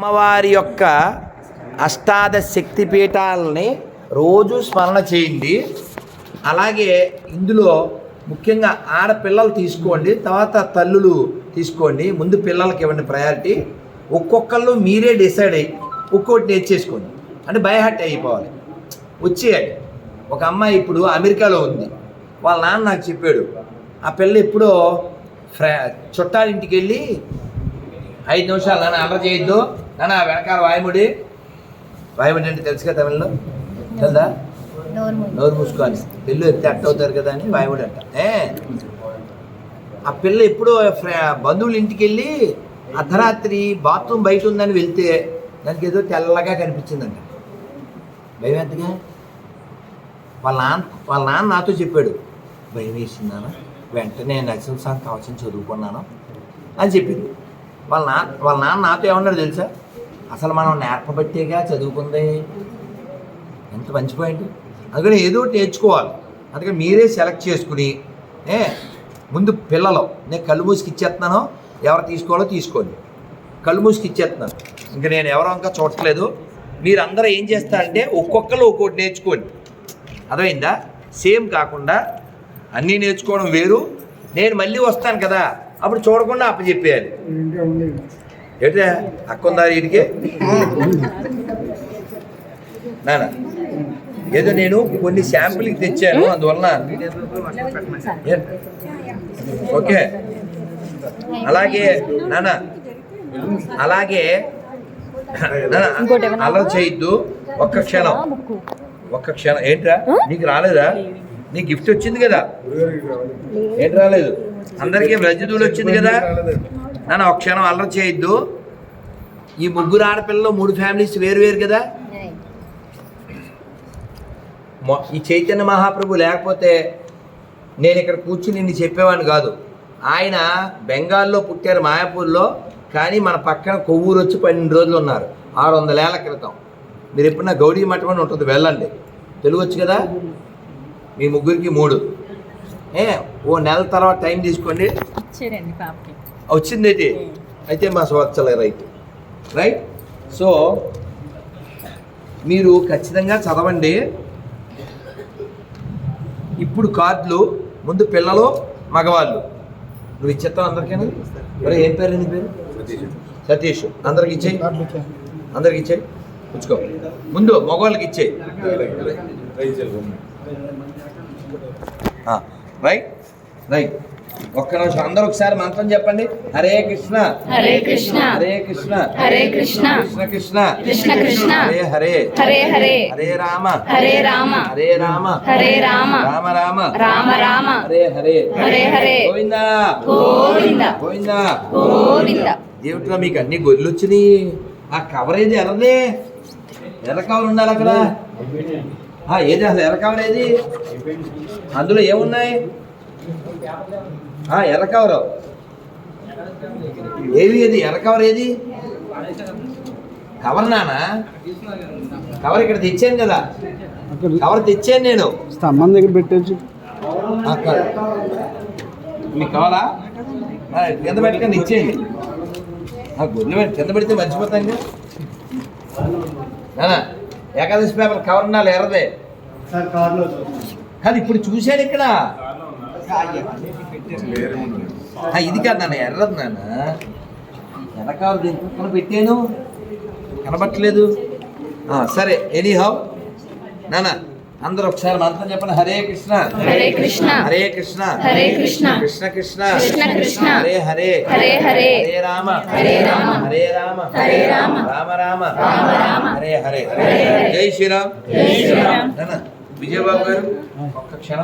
అమ్మవారి యొక్క అష్టాదశ శక్తి పీఠాలని రోజు స్మరణ చేయండి. అలాగే ఇందులో ముఖ్యంగా ఆడపిల్లలు తీసుకోండి తర్వాత తల్లులు తీసుకోండి ముందు పిల్లలకి ఇవ్వండి ప్రయారిటీ ఒక్కొక్కళ్ళు మీరే డిసైడ్ అయ్యి ఒక్కొక్కటి నేర్చేసుకోండి. అంటే బయహట్ అయిపోవాలి. వచ్చేయాలి ఒక అమ్మాయి ఇప్పుడు అమెరికాలో ఉంది. వాళ్ళ నాన్న నాకు చెప్పాడు ఆ పిల్ల ఎప్పుడో ఫ్రా చుట్టాలింటికి వెళ్ళి ఐదు నిమిషాలు అని అమర చేయొద్దు. నాన్న వెనకాల వాయుముడి. వాయుముడి అంటే తెలుసు కదా తమిళలో? తెలుదా? నోరు మూసుకోవాలి. పిల్లు ఎత్తే అట్ట అవుతారు కదా అని వాయుముడి అంట. ఏ? ఆ పిల్ల ఎప్పుడో ఫ్ర- బంధువుల ఇంటికి వెళ్ళి అర్ధరాత్రి బాత్రూమ్ బయట ఉందని వెళ్తే దానికి ఏదో తెల్లగా కనిపించిందంట. భయం ఎంతగా? వాళ్ళ నాన్న వాళ్ళ నాన్న నాతో చెప్పాడు. భయం వేసిందానా వెంటనే నరసింహ స్వామి కవచం చదువుకున్నాను అని చెప్పింది వాళ్ళ నాన్న వాళ్ళ నాన్న నాతో ఏమన్నాడు తెలుసా? అసలు మనం నేర్పబట్టేగా చదువుకుంది. ఎంత మంచి పాయింట్ అందుకని ఏదో ఒకటి నేర్చుకోవాలి. అందుకని మీరే సెలెక్ట్ చేసుకుని ఏ ముందు పిల్లలు నేను కళ్ళు మూసికి ఇచ్చేస్తున్నాను. ఎవరు తీసుకోవాలో తీసుకోండి. కళ్ళు మూసికి ఇచ్చేస్తున్నాను. ఇంకా నేను ఎవరో ఇంకా చూడట్లేదు. మీరందరూ ఏం చేస్తారంటే ఒక్కొక్కరు ఒక్కొక్కటి నేర్చుకోండి. అర్థమైందా? సేమ్ కాకుండా అన్నీ నేర్చుకోవడం వేరు. నేను మళ్ళీ వస్తాను కదా. అప్పుడు చూడకుండా అప్పచెప్పేయాలి. ఏంటే అక్క ఉందా వీడికి నానా ఏదో నేను కొన్ని శాంపుల్కి తెచ్చాను అందువలన ఓకే. అలాగే నానా అలాగే అలా చేయొద్దు. ఒక్క క్షణం. ఒక్క క్షణం. ఏంట్రా? నీకు రాలేదా? నీ గిఫ్ట్ వచ్చింది కదా? ఏంటి రాలేదు? అందరికీ రజదూలు వచ్చింది కదా? నాన్న ఒక క్షణం అల్లరి చేయొద్దు. ఈ ముగ్గురు ఆడపిల్లలు మూడు ఫ్యామిలీస్ వేరు వేరు కదా? మొ- ఈ చైతన్య మహాప్రభు లేకపోతే నేను ఇక్కడ కూర్చుని నిన్ను చెప్పేవాడిని కాదు. ఆయన బెంగాల్లో పుట్టారు మాయాపూర్లో కానీ మన పక్కన కొవ్వూరు వచ్చి పన్నెండు రోజులు ఉన్నారు. ఆరు వందల ఏళ్ళ క్రితం. మీరు ఎప్పుడన్నా గౌడీ మఠం అని ఉంటుంది వెళ్ళండి. తెలుగు వచ్చు కదా? మీ ముగ్గురికి మూడు. ఏ ఓ నెల తర్వాత టైం తీసుకోండి. ఇచ్చారండి పాపకి. వచ్చింది అయితే అయితే మా స్వచ్ఛల రైట్. రైట్? సో మీరు ఖచ్చితంగా చదవండి. ఇప్పుడు కార్డులు ముందు పిల్లలు మగవాళ్ళు. నువ్వు ఇచ్చేస్తావు అందరికీ మరి ఏం పేరు నీ పేరు? సతీష్. అందరికి ఇచ్చేయి. అందరికి ఇచ్చేయి. పుచ్చుకో ముందు మగవాళ్ళకి ఇచ్చేయి. రైట్ రైట్ ఒక్క నిమిషం అందరూ ఒకసారి మంత్రం చెప్పండి. హరే కృష్ణ. హరే కృష్ణ. హరే కృష్ణ. హరే కృష్ణ. కృష్ణ కృష్ణ. కృష్ణ కృష్ణ. హరే హరే. హరే హరే. హరే రామ. హరే రామ. హరే రామ. హరే రామ. రామ రామ. రామ రామ. హరే హరే. హరే హరే. గోవిందా. గోవింద. గోవిందా. గోవింద. దేవుట్రా మీకు అన్ని గొర్రెలు వచ్చినాయి? ఆ కవర్ ఏది ఎర్రదే. ఎర్ర కవర్ ఉండాలి అక్కడ. ఏది అసలు ఎర్ర కవర్ ఏది? అందులో ఏమున్నాయి? ఆ, ఎర్ర కవర్ ఏది ఏది? ఎర్ర కవర్ ఏది? కవర్ నానా? కవర్ ఇక్కడ తెచ్చాను కదా. కవర్ తెచ్చాను నేను. స్తంభం దగ్గర పెట్టచ్చు మీకు కావాలా? కింద పెట్టకండి ఇచ్చేయండి. పెట్టి కింద పెడితే మర్చిపోతాం కదా ఏకాదశి పేపర్ కవర్ ఉండాలి ఎర్రదే. కాదు ఇప్పుడు చూశాను ఇక్కడ. ఇది కాదు నాన్న ఎర్రది నాన్న. ఎర్ర కవర్ దీని పక్కన పెట్టాను. కనబట్టలేదు. సరే ఎనీ హౌ నాన్న అందరూ ఒకసారి మంత్రం చెప్పండి. హరే కృష్ణ. హరే కృష్ణ. హరే కృష్ణ. హరే కృష్ణ. కృష్ణ కృష్ణ. కృష్ణ కృష్ణ. హరే హరే. హరే హరే. హరే రామ. హరే రామ. హరే రామ. హరే రామ. రామ రామ. రామ రామ. హరే హరే. జై శ్రీరామ్. జై శ్రీరామ్. విజయబాబు గారు ఒక్క క్షణం.